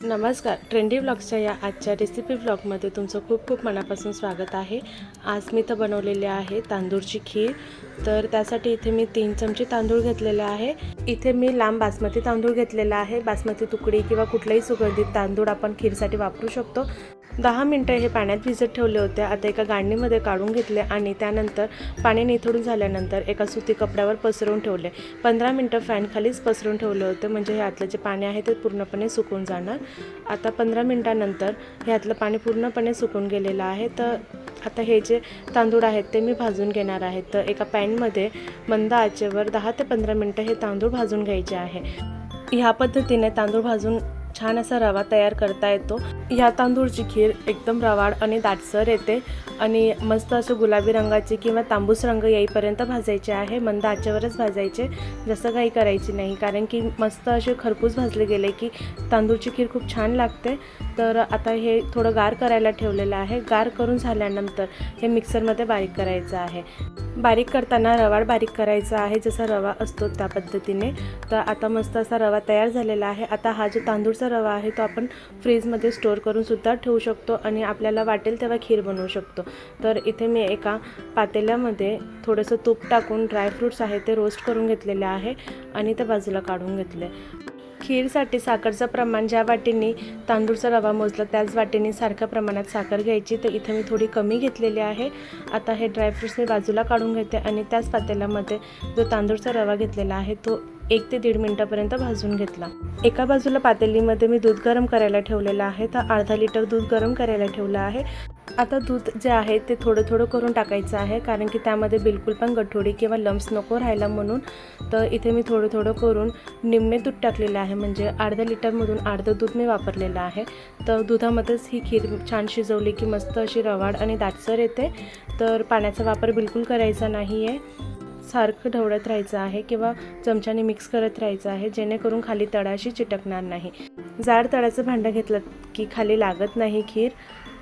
नमस्कार. ट्रेंडी ब्लॉग्सच्या या आजच्या रेसिपी ब्लॉगमध्ये तुमचं खूप खूप मनापासून स्वागत आहे. आज मी तर बनवलेले आहे तांदूळची खीर. तर त्यासाठी इथे मी तीन चमचे तांदूळ घेतलेले आहे. इथे मी लांब बासमती तांदूळ घेतलेला आहे. बासमती तुकडी किंवा कुठलाही सुगंधित तांदूळ आपण खीरसाठी वापरू शकतो. दहा मिनटं हे पाण्यात भिजत ठेवले होते आता एका गांडीमध्ये काढून घेतले आणि त्यानंतर पाणी निथळून झाल्यानंतर एका सुती कपड्यावर पसरवून ठेवले. पंधरा मिनटं फॅनखालीच पसरून ठेवले होते. म्हणजे हे आतलं जे पाणी आहे ते पूर्णपणे सुकून जाणार. आता पंधरा मिनटानंतर हे आतलं पाणी पूर्णपणे सुकून गेलेलं आहे. तर आता हे जे तांदूळ आहेत ते मी भाजून घेणार आहे. तर एका पॅनमध्ये मंद आचेवर दहा ते पंधरा मिनटं हे तांदूळ भाजून घ्यायचे आहे. ह्या पद्धतीने तांदूळ भाजून छान असा रवा तयार करता येतो. ह्या तांदूळची खीर एकदम रवाळ आणि दाटसर येते आणि मस्त असं गुलाबी रंगाची किंवा तांबूस रंग येईपर्यंत भाजायचे आहे. मंद आचेवरच भाजायचे. जसं काही करायची नाही. कारण की मस्त असे खरपूस भाजले गेले की तांदूळची खीर खूप छान लागते. तर आता हे थोडं गार करायला ठेवलेलं आहे. गार करून झाल्यानंतर हे मिक्सरमध्ये बारीक करायचं आहे. बारीक करताना रवाळ बारीक करायचा आहे. जसा रवा असतो त्या पद्धतीने. तर आता मस्त असा रवा तयार झालेला आहे. आता हा जो तांदूळचा रवा आहे तो आपण फ्रीजमध्ये स्टोअर करून सुद्धा ठेवू शकतो आणि आपल्याला वाटेल तेव्हा खीर बनवू शकतो. तर इथे मी एका पातेल्यामध्ये थोडंसं तूप टाकून ड्रायफ्रूट्स आहे ते रोस्ट करून घेतलेले आहे आणि ते बाजूला काढून घेतले. खीरसाठी साखरचं प्रमाण ज्या वाटीने तांदूळचा रवा मोजला त्याच वाटीने सारख्या प्रमाणात साखर घ्यायची. तर इथं मी थोडी कमी घेतलेली आहे. आता हे ड्रायफ्रूट्स मी बाजूला काढून घेते आणि त्याच पातेल्यामध्ये जो तांदूळचा रवा घेतलेला आहे तो एक ते दीड मिनटापर्यंत भाजून घेतला. एका बाजूला पातेलीमध्ये मी दूध गरम करायला ठेवलेलं आहे. तर अर्धा लिटर दूध गरम करायला ठेवलं आहे. आता दूध जे आहे ते थोडं थोडं करून टाकायचं आहे कारण की त्यामध्ये बिलकुल पण गठोडी किंवा लम्स नको राहायला म्हणून. तर इथे मी थोडं थोडं करून निम्मे दूध टाकलेलं आहे म्हणजे अर्ध्या लिटरमधून अर्धं दूध मी वापरलेलं आहे. तर दुधामध्येच ही खीर छान शिजवली की मस्त अशी रवाड आणि दाटसर येते. तर पाण्याचा वापर बिलकुल करायचा नाही आहे सारखं ढवळत राहायचं आहे किंवा चमच्याने मिक्स करत राहायचं आहे जेणेकरून खाली तळाशी चिटकणार नाही. जाड तळाचं भांडं घेतलं की खाली लागत नाही खीर.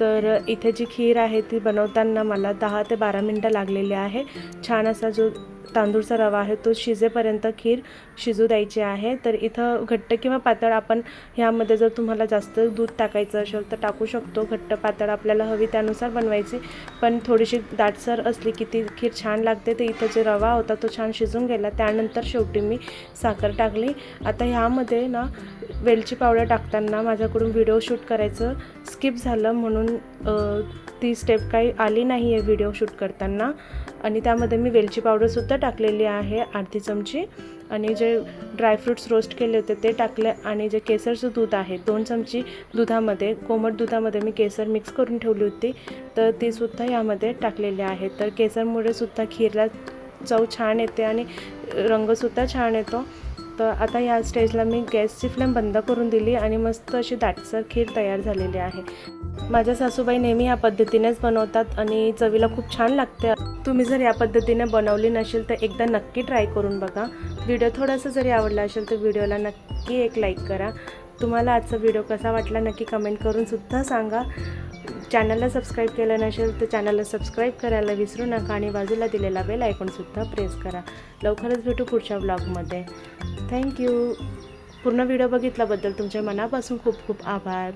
तर इथे जी खीर आहे ती बनवताना मला दहा ते बारा मिनटं लागलेली आहे. छान असा जो तांदूळचा रवा आहे तो शिजेपर्यंत खीर शिजू द्यायची आहे. तर इथं घट्ट किंवा पातळ आपण ह्यामध्ये जर तुम्हाला जास्त दूध टाकायचं असेल तर टाकू शकतो. घट्ट पातळ आपल्याला हवी त्यानुसार बनवायची. पण थोडीशी दाटसर असली की ती खीर छान लागते. तर इथं जे रवा होता तो छान शिजून गेला. त्यानंतर शेवटी मी साखर टाकली. आता ह्यामध्ये ना वेलची पावडर टाकताना माझ्याकडून व्हिडिओ शूट करायचं स्किप झालं म्हणून ती स्टेप काही आली नाही आहे व्हिडिओ शूट करताना. आणि त्यामध्ये मी वेलची पावडरसुद्धा टाकलेली आहे अर्धी चमची. आणि जे ड्रायफ्रूट्स रोस्ट केले होते ते टाकले आणि जे केसरचं दूध आहे दोन चमची दुधामध्ये कोमट दुधामध्ये मी केसर मिक्स करून ठेवली होती. तर ती सुद्धा यामध्ये टाकलेली आहे. तर केसरमुळे सुद्धा खीरला चव छान येते आणि रंगसुद्धा छान येतो. तर आता या स्टेजला मी गॅसची फ्लेम बंद करून दिली आणि मस्त अशी दाटसर खीर तयार झालेली आहे. माझ्या सासूबाई नेहमी या पद्धतीनेच बनवतात आणि चवीला खूप छान लागते. तुम्ही जर या पद्धतीने बनवली नसेल तर एकदा नक्की ट्राय करून बघा. व्हिडिओ थोडासा जरी आवडला असेल तर व्हिडिओला नक्की एक लाईक करा. तुम्हाला आजचा व्हिडिओ कसा वाटला नक्की कमेंट करून सुद्धा सांगा. चॅनलला सबस्क्राईब केलं नसेल तर चॅनलला सबस्क्राईब करायला विसरू नका आणि बाजूला दिलेला बेल आयकॉनसुद्धा प्रेस करा. लवकरच भेटू पुढच्या ब्लॉगमध्ये. थँक्यू पूर्ण व्हिडिओ बघितल्याबद्दल तुमच्या मनापासून खूप खूप आभार.